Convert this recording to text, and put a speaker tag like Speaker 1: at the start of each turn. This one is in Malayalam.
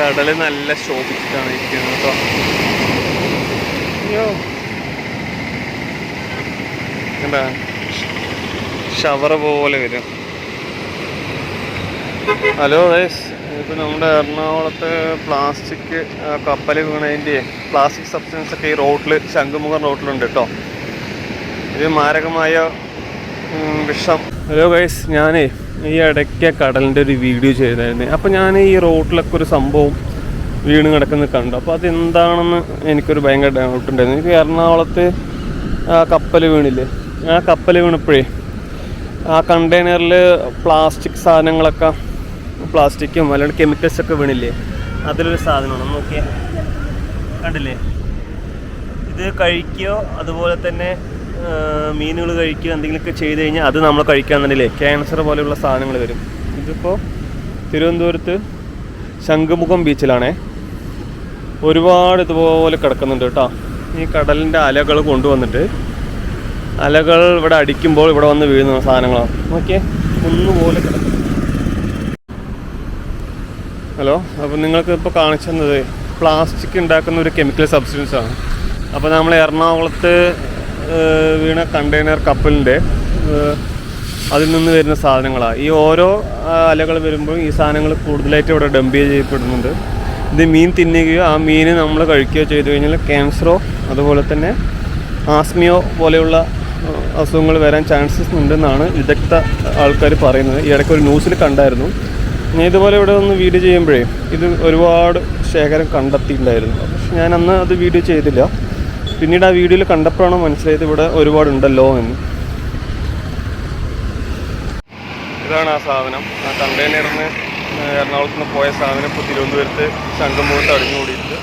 Speaker 1: കടൽ നല്ല ശോഭിച്ചിട്ടാണ് ഇരിക്കുന്നത് കേട്ടോ അയ്യോ എന്താ? ഷവർ പോലെ വരും. ഹലോ ഗൈസ് ഇപ്പം നമ്മുടെ എറണാകുളത്ത് പ്ലാസ്റ്റിക് കപ്പൽ വീണതിന്റെ പ്ലാസ്റ്റിക് സബ്സ്റ്റൻസ് ഒക്കെ ഈ റോട്ടിൽ ശംഖുമുഖം റോട്ടിലുണ്ട് കേട്ടോ ഇത് മാരകമായ വിഷം. ഹലോ ഗൈസ് ഞാനേ ഈ ഇടയ്ക്ക് കടലിന്റെ ഒരു വീഡിയോ ചെയ്തായിരുന്നു. അപ്പോൾ ഞാൻ ഈ റോഡിലൊക്കെ ഒരു സംഭവം വീണ് കിടക്കുന്നത് കണ്ടു. അപ്പോൾ അതെന്താണെന്ന് എനിക്കൊരു ഭയങ്കര ഡൗട്ട് ഉണ്ടായിരുന്നു. എനിക്ക് എറണാകുളത്ത് ആ കപ്പൽ വീണില്ലേ? ആ കപ്പൽ വീണപ്പോഴേ ആ കണ്ടെയ്നറിൽ പ്ലാസ്റ്റിക് സാധനങ്ങളൊക്കെ പ്ലാസ്റ്റിക്കും അല്ലെങ്കിൽ കെമിക്കൽസ് ഒക്കെ വീണില്ലേ? അതിലൊരു സാധനമാണ്. നോക്കിയാൽ കണ്ടില്ലേ? ഇത് കഴിക്കുകയോ അതുപോലെ തന്നെ മീനുകൾ കഴിക്കുക എന്തെങ്കിലുമൊക്കെ ചെയ്ത് കഴിഞ്ഞാൽ അത് നമ്മൾ കഴിക്കുകയാണെന്നുണ്ടെങ്കിലേ ക്യാൻസർ പോലെയുള്ള സാധനങ്ങൾ വരും. ഇതിപ്പോൾ തിരുവനന്തപുരത്ത് ശംഖുമുഖം ബീച്ചിലാണേ. ഒരുപാട് ഇതുപോലെ കിടക്കുന്നുണ്ട് കേട്ടോ. ഈ കടലിന്റെ അലകൾ കൊണ്ടുവന്നിട്ട് അലകൾ ഇവിടെ അടിക്കുമ്പോൾ ഇവിടെ വന്ന് വീഴുന്ന സാധനങ്ങളാണ്. ഓക്കെ കുന്നുപോലെ കിടക്കും ഹലോ അപ്പോൾ നിങ്ങൾക്ക് ഇപ്പോൾ കാണിച്ചു തന്നത് പ്ലാസ്റ്റിക് ഉണ്ടാക്കുന്ന ഒരു കെമിക്കൽ സബ്സ്റ്റൻസ് ആണ് അപ്പോൾ നമ്മൾ എറണാകുളത്ത് വീണ കണ്ടെയ്നർ കപ്പലിന്റെ അതിൽ നിന്ന് വരുന്ന സാധനങ്ങളാണ്. ഈ ഓരോ അലകൾ വരുമ്പോൾ ഈ സാധനങ്ങൾ കൂടുതലായിട്ട് ഇവിടെ ഡംപ് ചെയ്യപ്പെടുന്നുണ്ട്. ഇത് മീൻ തിന്നുകയോ ആ മീൻ നമ്മൾ കഴിക്കുകയോ ചെയ്തു കഴിഞ്ഞാൽ ക്യാൻസറോ അതുപോലെ തന്നെ ആസ്മിയോ പോലെയുള്ള അസുഖങ്ങൾ വരാൻ ചാൻസസ് ഉണ്ടെന്നാണ് വിദഗ്ധ ആൾക്കാർ പറയുന്നത്. ഈ ഇടയ്ക്ക് ഒരു ന്യൂസിൽ കണ്ടായിരുന്നു. ഞാൻ ഇതുപോലെ ഇവിടെ ഒന്ന് വീഡിയോ ചെയ്യുമ്പോഴേ ഇത് ഒരുപാട് ശേഖരം കണ്ടെത്തിയിട്ടുണ്ടായിരുന്നു. പക്ഷെ ഞാൻ അന്ന് അത് വീഡിയോ ചെയ്തില്ല. പിന്നീട് ആ വീഡിയോയിൽ കണ്ടപ്പോഴാണ് മനസ്സിലായത് ഇവിടെ ഒരുപാടുണ്ടല്ലോ എന്ന്. ഇതാണ് ആ സാധനം. ആ കണ്ടെയ്നറിന് എറണാകുളത്ത് നിന്ന് പോയ സാധനം ഇപ്പോൾ തിരുവനന്തപുരത്ത് ശംഖുമുഖത്ത് അടിഞ്ഞുകൂടിയിട്ട്